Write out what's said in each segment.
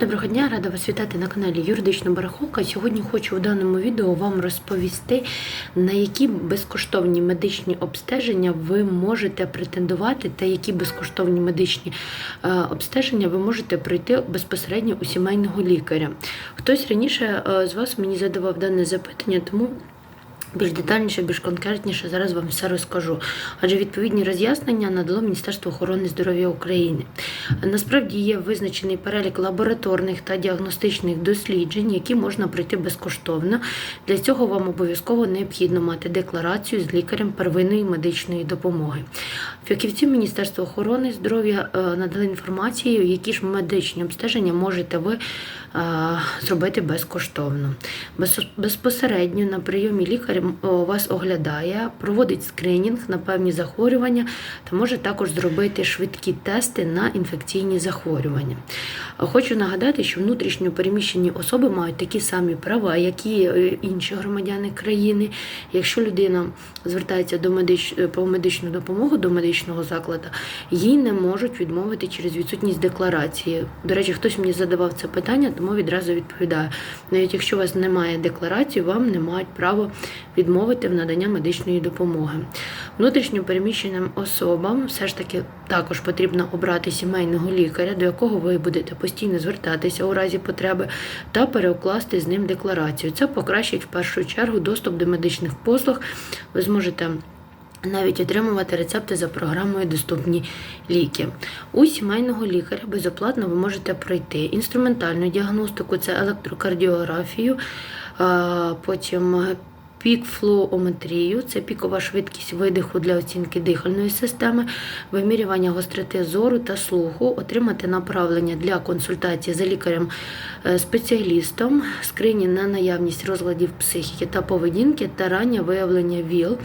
Доброго дня, рада вас вітати на каналі Юридична Барахолка. Сьогодні хочу у даному відео вам розповісти, на які безкоштовні медичні обстеження ви можете претендувати, та які безкоштовні медичні е, обстеження ви можете пройти безпосередньо у сімейного лікаря. Хтось раніше е, з вас мені задавав дане запитання, тому. Більш детальніше, більш конкретніше зараз вам все розкажу. Адже відповідні роз'яснення надало Міністерство охорони здоров'я України. Насправді є визначений перелік лабораторних та діагностичних досліджень, які можна пройти безкоштовно. Для цього вам обов'язково необхідно мати декларацію з лікарем первинної медичної допомоги. Фахівці Міністерства охорони здоров'я е, надали інформацію, які ж медичні обстеження можете ви е, зробити безкоштовно. Безпосередньо на прийомі лікар вас оглядає, проводить скринінг на певні захворювання та може також зробити швидкі тести на інфекційні захворювання. Е, Хочу нагадати, що внутрішньо переміщені особи мають такі самі права, як і е, інші громадяни країни. Якщо людина звертається до медич... по медичну допомогу до медичного закладу, їй не можуть відмовити через відсутність декларації. До речі, хтось мені задавав це питання, тому відразу відповідаю. Навіть якщо у вас немає декларації, вам не мають права відмовити в наданні медичної допомоги. Внутрішньо переміщеним особам все ж таки також потрібно обрати сімейного лікаря, до якого ви будете постійно звертатися у разі потреби, та переукласти з ним декларацію. Це покращить в першу чергу доступ до медичних послуг. Ви зможете. Навіть отримувати рецепти за програмою Доступні ліки. У сімейного лікаря безоплатно ви можете пройти інструментальну діагностику, це електрокардіографію, потім пікфлуометрію, це пікова швидкість видиху для оцінки дихальної системи, вимірювання гостроти зору та слуху, отримати направлення для консультації за лікарем-спеціалістом, скрині на наявність розладів психіки та поведінки та раннє виявлення ВІЛ,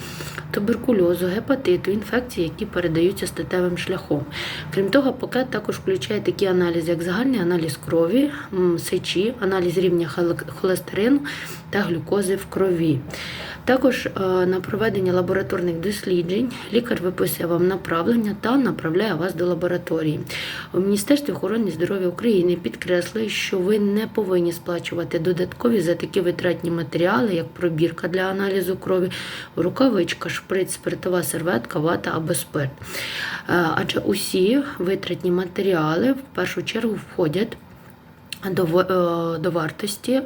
туберкульозу, гепатиту, інфекцій, які передаються статевим шляхом. Крім того, пакет також включає такі аналізи, як загальний аналіз крові, сечі, аналіз рівня хол- холестерину та глюкози в крові. Також е, на проведення лабораторних досліджень лікар виписує вам направлення та направляє вас до лабораторії. У Міністерстві охорони здоров'я України підкреслює, що ви не повинні сплачувати додаткові за такі витратні матеріали, як пробірка для аналізу крові, рукавичка, шприц, спиртова серветка, вата або спирт. Е, Адже усі витратні матеріали в першу чергу входять до, е, до вартості.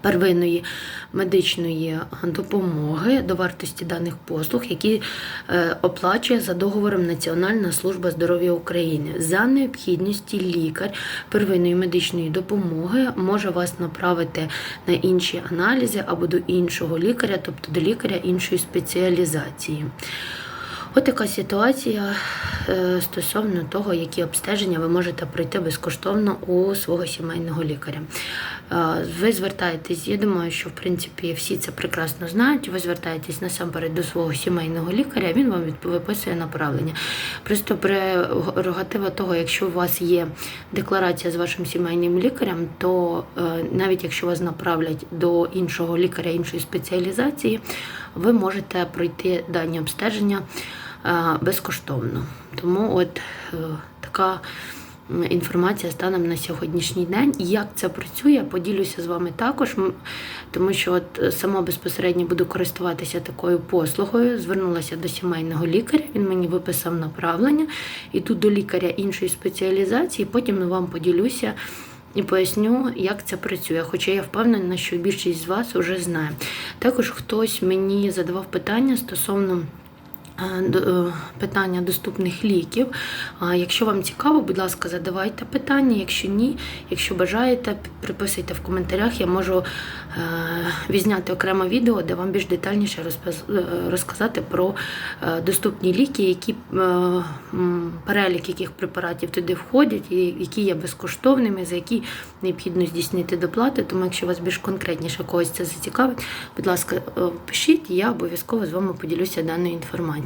Первинної медичної допомоги до вартості даних послуг, які е, оплачує за договором Національна служба здоров'я України. За необхідності лікар первинної медичної допомоги може вас направити на інші аналізи або до іншого лікаря, тобто до лікаря іншої спеціалізації. От така ситуація е, стосовно того, які обстеження ви можете пройти безкоштовно у свого сімейного лікаря. Е, Ви звертаєтесь, я думаю, що в принципі всі це прекрасно знають. Ви звертаєтесь насамперед до свого сімейного лікаря, він вам виписує направлення. Просто прерогатива того, якщо у вас є декларація з вашим сімейним лікарем, то е, навіть якщо вас направлять до іншого лікаря іншої спеціалізації, ви можете пройти дані обстеження безкоштовно. Тому от е, така інформація станом на сьогоднішній день. Як це працює, поділюся з вами також, тому що от е, сама безпосередньо буду користуватися такою послугою. Звернулася до сімейного лікаря, він мені виписав направлення, і тут до лікаря іншої спеціалізації, потім вам поділюся. І поясню, як це працює, хоча я впевнена, що більшість з вас вже знає. Також хтось мені задавав питання стосовно е, е, питання доступних ліків. Якщо вам цікаво, будь ласка, задавайте питання. Якщо ні, якщо бажаєте, приписуйте в коментарях. Я можу е, відзняти окреме відео, де вам більш детальніше е, розказати про е, доступні ліки, які е, перелік яких препаратів туди входять, і які є безкоштовними, за які необхідно здійснити доплати. Тому, якщо вас більш конкретніше когось це зацікавить, будь ласка, е, пишіть, я обов'язково з вами поділюся даною інформацією.